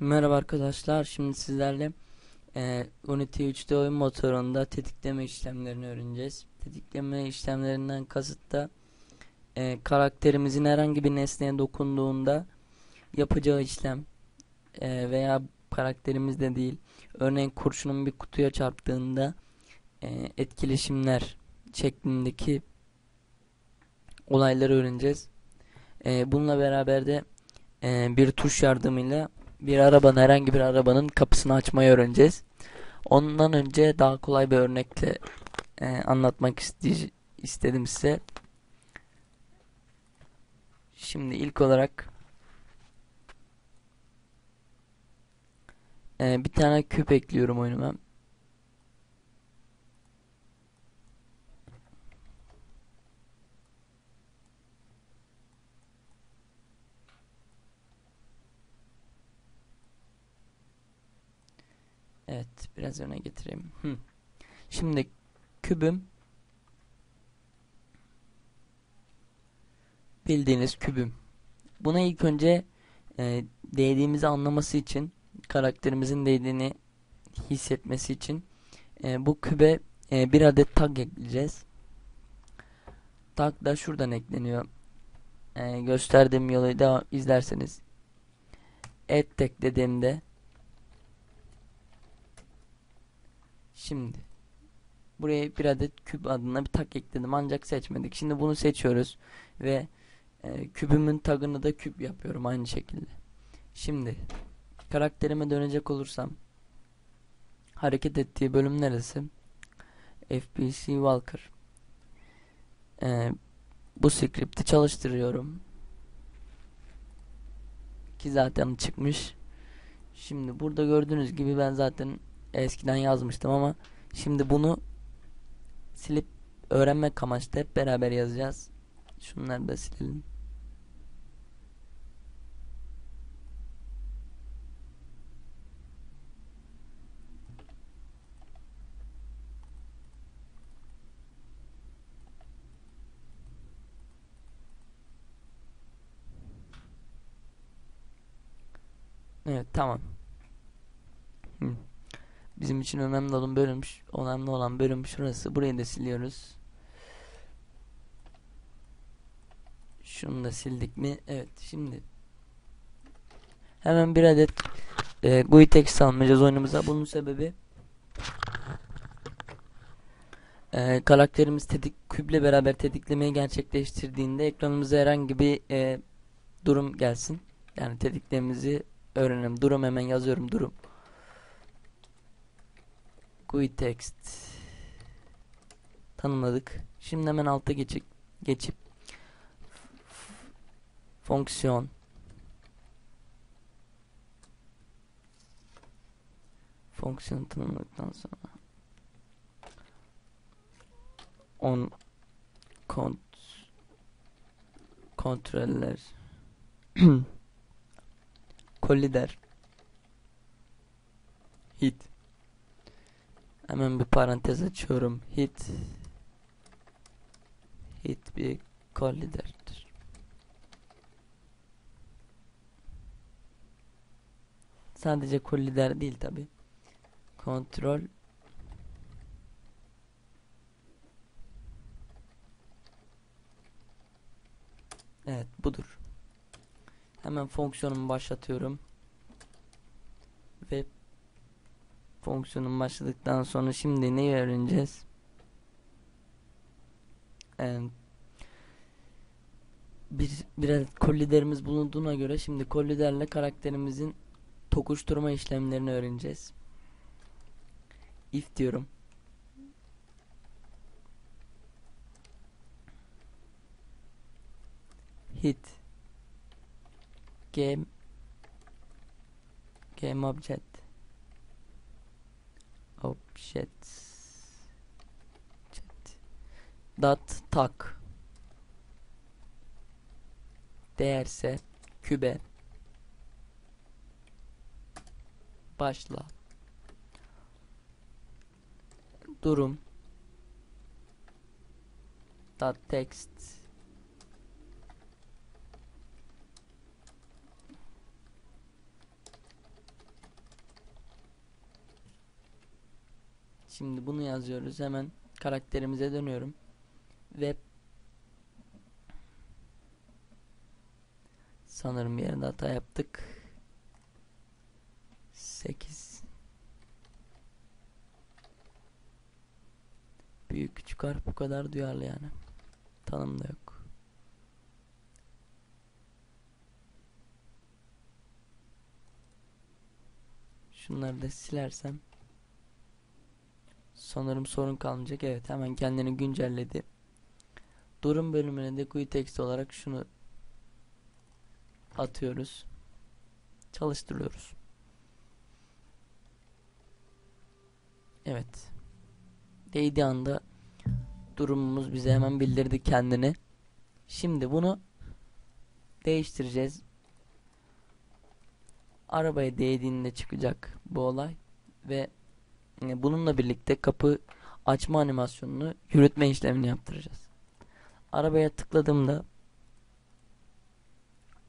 Merhaba arkadaşlar. Şimdi sizlerle e, Unity 3'te oyun motorunda tetikleme işlemlerini öğreneceğiz. Tetikleme işlemlerinden kasıt da e, karakterimizin herhangi bir nesneye dokunduğunda yapacağı işlem e, veya karakterimiz de değil. Örneğin kurşunun bir kutuya çarptığında e, etkileşimler şeklindeki olayları öğreneceğiz. E, bununla beraber de e, bir tuş yardımıyla bir arabanın herhangi bir arabanın kapısını açmayı öğreneceğiz. Ondan önce daha kolay bir örnekle e, anlatmak istedim size. Şimdi ilk olarak e, bir tane küp ekliyorum oyunuma. Evet, biraz öne getireyim. Hı. Şimdi kübüm bildiğiniz kübüm. Buna ilk önce e, değdiğimizi anlaması için karakterimizin değdiğini hissetmesi için e, bu kübe e, bir adet tag ekleyeceğiz. Tag da şuradan ekleniyor. E, gösterdiğim yolu da izlerseniz add tag dediğimde Şimdi buraya bir adet küp adına bir tag ekledim ancak seçmedik. Şimdi bunu seçiyoruz ve e, kübümün tagını da küp yapıyorum aynı şekilde. Şimdi karakterime dönecek olursam hareket ettiği bölüm neresi? FBC Walker. E, bu script'i çalıştırıyorum. Ki zaten çıkmış. Şimdi burada gördüğünüz gibi ben zaten eskiden yazmıştım ama şimdi bunu silip öğrenmek amaçlı hep beraber yazacağız. Şunları da silelim. Evet tamam. Bizim için önemli olan bölüm önemli olan bölüm şurası. Burayı da siliyoruz. Şunu da sildik mi? Evet. Şimdi hemen bir adet e, GUI text almayacağız oyunumuza. Bunun sebebi e, karakterimiz tetik küple beraber tetiklemeyi gerçekleştirdiğinde ekranımıza herhangi bir e, durum gelsin. Yani tetiklememizi öğrenelim. Durum hemen yazıyorum durum. GUI text. Tanımladık. Şimdi hemen alta geçip geçip fonksiyon. Fonksiyon tanımladıktan sonra on kont kontroller. Kolider. Hit Hemen bir parantez açıyorum. Hit hit bir collider'dir. Sadece collider değil tabi. Kontrol Evet budur. Hemen fonksiyonumu başlatıyorum. Ve fonksiyonun başladıktan sonra şimdi neyi öğreneceğiz? Ee, bir, bir adet koliderimiz bulunduğuna göre şimdi koliderle karakterimizin tokuşturma işlemlerini öğreneceğiz. If diyorum. Hit game game object objects chat. Dot tak. Değerse kübe. Başla. Durum. Dot text Şimdi bunu yazıyoruz. Hemen karakterimize dönüyorum. Web Sanırım bir yerde hata yaptık. 8 Büyük küçük harf bu kadar duyarlı yani. Tanım da yok. Şunları da silersem sanırım sorun kalmayacak. Evet hemen kendini güncelledi. Durum bölümüne de GUI text olarak şunu atıyoruz. Çalıştırıyoruz. Evet. Değdiği anda durumumuz bize hemen bildirdi kendini. Şimdi bunu değiştireceğiz. Arabaya değdiğinde çıkacak bu olay ve bununla birlikte kapı açma animasyonunu yürütme işlemini yaptıracağız. Arabaya tıkladığımda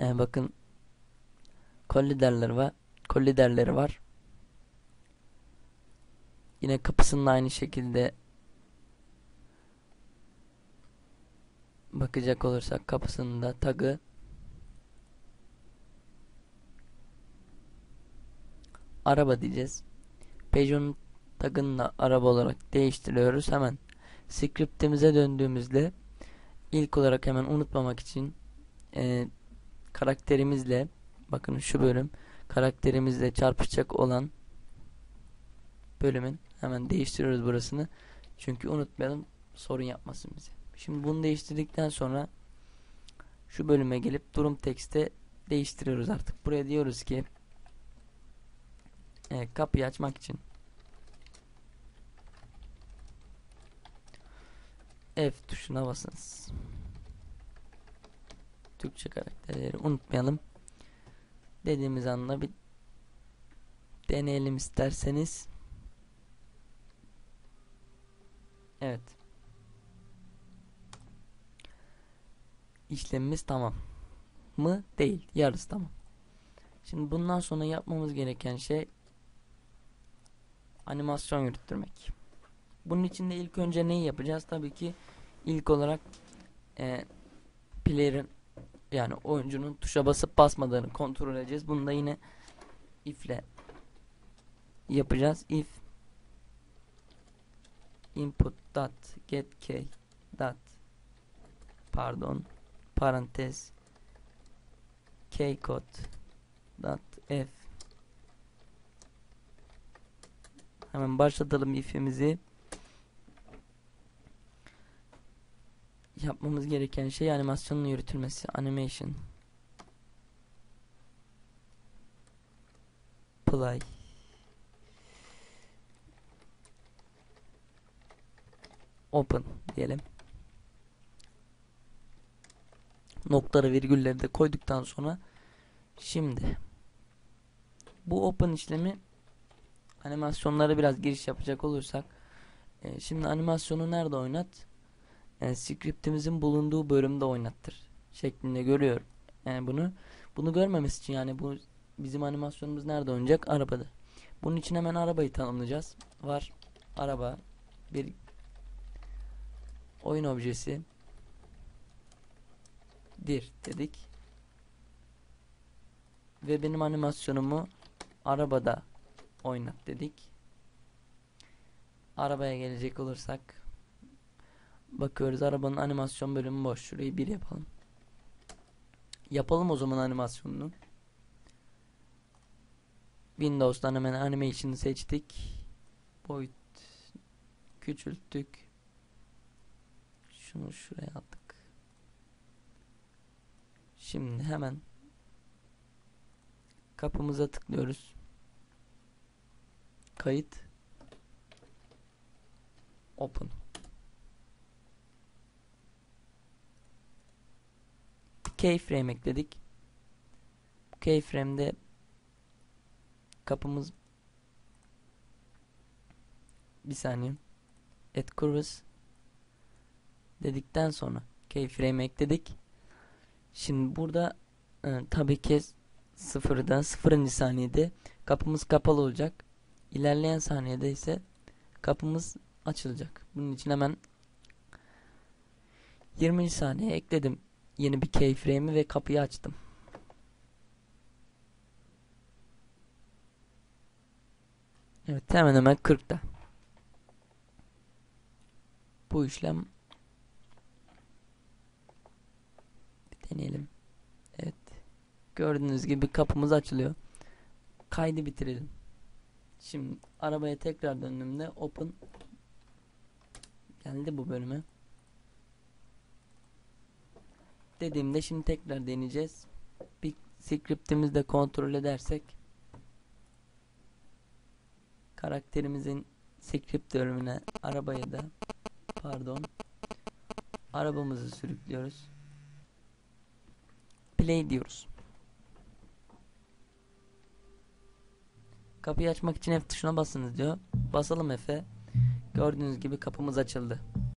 e, bakın koliderleri var. Koliderleri var. Yine kapısının aynı şekilde bakacak olursak kapısının da tagı araba diyeceğiz. Peugeot'un tagını da araba olarak değiştiriyoruz. Hemen scriptimize döndüğümüzde ilk olarak hemen unutmamak için e, karakterimizle bakın şu bölüm karakterimizle çarpışacak olan bölümün hemen değiştiriyoruz burasını. Çünkü unutmayalım sorun yapmasın bize. Şimdi bunu değiştirdikten sonra şu bölüme gelip durum tekste değiştiriyoruz artık. Buraya diyoruz ki e, kapıyı açmak için F tuşuna basınız. Türkçe karakterleri unutmayalım. Dediğimiz anda bir deneyelim isterseniz. Evet. İşlemimiz tamam. Mı? Değil. Yarısı tamam. Şimdi bundan sonra yapmamız gereken şey animasyon yürütmek. Bunun için de ilk önce neyi yapacağız? Tabii ki ilk olarak e, player'ın yani oyuncunun tuşa basıp basmadığını kontrol edeceğiz. Bunu da yine if ile yapacağız. If input dot get key dot pardon parantez key code dot f hemen başlatalım if'imizi yapmamız gereken şey animasyonun yürütülmesi. Animation. Play. Open diyelim. Noktaları virgülleri de koyduktan sonra şimdi bu open işlemi animasyonlara biraz giriş yapacak olursak e, şimdi animasyonu nerede oynat? Yani scriptimizin bulunduğu bölümde oynattır şeklinde görüyorum. Yani bunu bunu görmemesi için yani bu bizim animasyonumuz nerede oynayacak? Arabada. Bunun için hemen arabayı tanımlayacağız. Var araba bir oyun objesi dir dedik. Ve benim animasyonumu arabada oynat dedik. Arabaya gelecek olursak Bakıyoruz arabanın animasyon bölümü boş. Şurayı bir yapalım. Yapalım o zaman animasyonunu. Windows'tan hemen animation'ı seçtik. Boyut küçülttük. Şunu şuraya attık. Şimdi hemen kapımıza tıklıyoruz. Kayıt. Open. Keyframe ekledik. Keyframe'de kapımız bir saniye et curves dedikten sonra keyframe ekledik. Şimdi burada e, tabii ki sıfırda sıfırıncı saniyede kapımız kapalı olacak. İlerleyen saniyede ise kapımız açılacak. Bunun için hemen 20 saniye ekledim. Yeni bir keyframe'i ve kapıyı açtım. Evet hemen hemen 40'ta. Bu işlem bir deneyelim. Evet. Gördüğünüz gibi kapımız açılıyor. Kaydı bitirelim. Şimdi arabaya tekrar döndüğümde open geldi bu bölüme. Dediğimde şimdi tekrar deneyeceğiz. Bir script'imizi de kontrol edersek karakterimizin script bölümüne arabayı da pardon arabamızı sürüklüyoruz. Play diyoruz. Kapıyı açmak için F tuşuna basınız diyor. Basalım F'e. Gördüğünüz gibi kapımız açıldı.